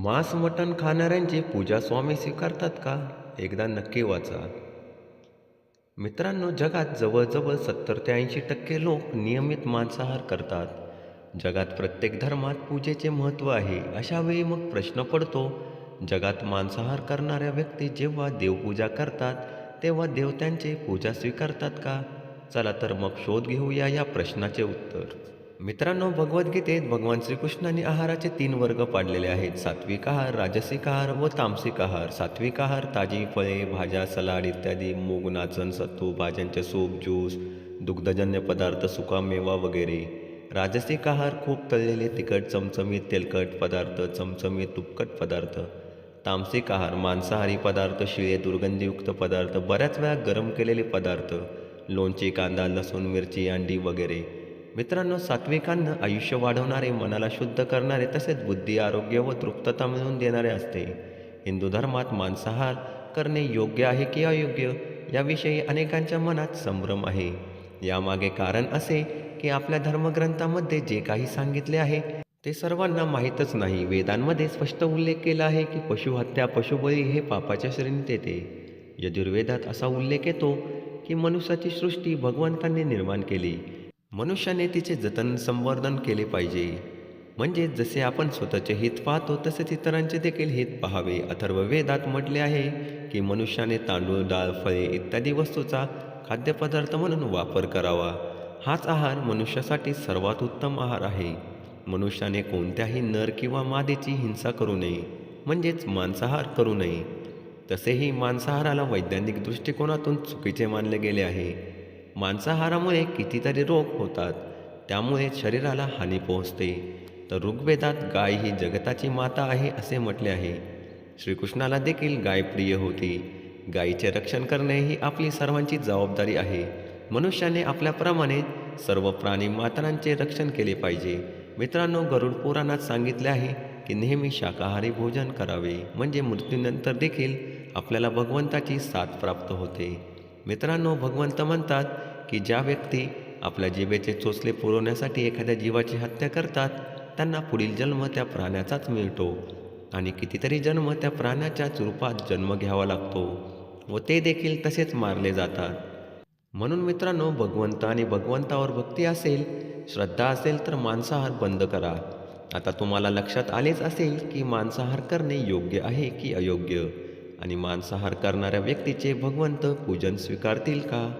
मांस मटण खाणाऱ्यांची पूजा स्वामी स्वीकारतात का? एकदा नक्की वाचा. मित्रांनो जगात जवळजवळ सत्तर ते ऐंशी टक्के लोक नियमित मांसाहार करतात. जगात प्रत्येक धर्मात पूजेचे महत्त्व आहे अशा वेळी मग प्रश्न पडतो जगात मांसाहार करणाऱ्या व्यक्ती जेव्हा देवपूजा करतात तेव्हा देवत्यांचे पूजा स्वीकारतात का? चला तर मग शोध घेऊया या प्रश्नाचे उत्तर. मित्रांनो भगवद्गीतेत भगवान श्रीकृष्णाने आहाराचे तीन वर्ग पाडलेले आहेत. सात्विक आहार राजसिक आहार व तामसिक आहार. सात्विक आहार ताजी फळे भाज्या सलाड इत्यादी मूग नाचण सत्तू भाज्यांचे सूप ज्यूस दुग्धजन्य पदार्थ सुका मेवा वगैरे. राजसिक आहार खूप तळलेले तिखट चमचमीत तेलकट पदार्थ चमचमीत तुपकट पदार्थ. तामसिक आहार मांसाहारी पदार्थ शिळे दुर्गंधीयुक्त पदार्थ बऱ्याच वेळा गरम केलेले पदार्थ लोणची कांदा लसूण मिरची अंडी वगैरे. मित्रांनो सात्विकांना आयुष्य वाढवणारे मनाला शुद्ध करणारे तसेच बुद्धी आरोग्य व तृप्तता मिळवून देणारे असते. हिंदू धर्मात मांसाहार करणे योग्य आहे की अयोग्य? याविषयी अनेकांच्या मनात संभ्रम आहे. यामागे कारण असे की आपल्या धर्मग्रंथामध्ये जे काही सांगितले आहे ते सर्वांना माहीतच नाही. वेदांमध्ये स्पष्ट उल्लेख केला आहे की पशुहत्या पशुबळी हे पापाच्या श्रेणीत येते. यजुर्वेदात असा उल्लेख येतो की मनुष्याची सृष्टी भगवंतांनी निर्माण केली. मनुष्याने तिचे जतन संवर्धन केले पाहिजे. म्हणजे जसे आपण स्वतःचे हित पाहतो तसेच इतरांचे देखील हित पाहावे. अथर्ववेदात म्हटले आहे की मनुष्याने तांदूळ डाळ फळे इत्यादी वस्तूचा खाद्यपदार्थ म्हणून वापर करावा. हाच आहार मनुष्यासाठी सर्वात उत्तम आहार आहे. मनुष्याने कोणत्याही नर किंवा मादेची हिंसा करू नये म्हणजेच मांसाहार करू नये. तसेही मांसाहाराला वैज्ञानिक दृष्टिकोनातून चुकीचे मानले गेले आहे. मांसाहारामुळे कितीतरी रोग होतात त्यामुळे शरीराला हानी पोहोचते. तर ऋग्वेदात गाय ही जगताची माता आहे असे म्हटले आहे. श्रीकृष्णाला देखील गाय प्रिय होती. गायीचे रक्षण करणे ही आपली सर्वांची जबाबदारी आहे. मनुष्याने आपल्याप्रमाणे सर्व प्राणी मात्रांचे रक्षण केले पाहिजे. मित्रांनो गरुड पुराणात सांगितले आहे की नेहमी शाकाहारी भोजन करावे म्हणजे मृत्यूनंतर देखील आपल्याला भगवंताची साथ प्राप्त होते. मित्रांनो भगवंत म्हणतात की ज्या व्यक्ती आपल्या जिभेचे चोचले पुरवण्यासाठी एखाद्या जीवाची हत्या करतात त्यांना पुढील जन्म त्या प्राण्याचाच मिळतो आणि कितीतरी जन्म त्या प्राण्याच्याच रूपात जन्म घ्यावा लागतो व ते देखील तसेच मारले जातात. म्हणून मित्रांनो भगवंत आणि भगवंतावर भक्ती असेल श्रद्धा असेल तर मांसाहार बंद करा. आता तुम्हाला लक्षात आलेच असेल की मांसाहार करणे योग्य आहे की अयोग्य? आणि मांसाहार करणाऱ्या व्यक्तीचे भगवंत पूजन स्वीकारतील का?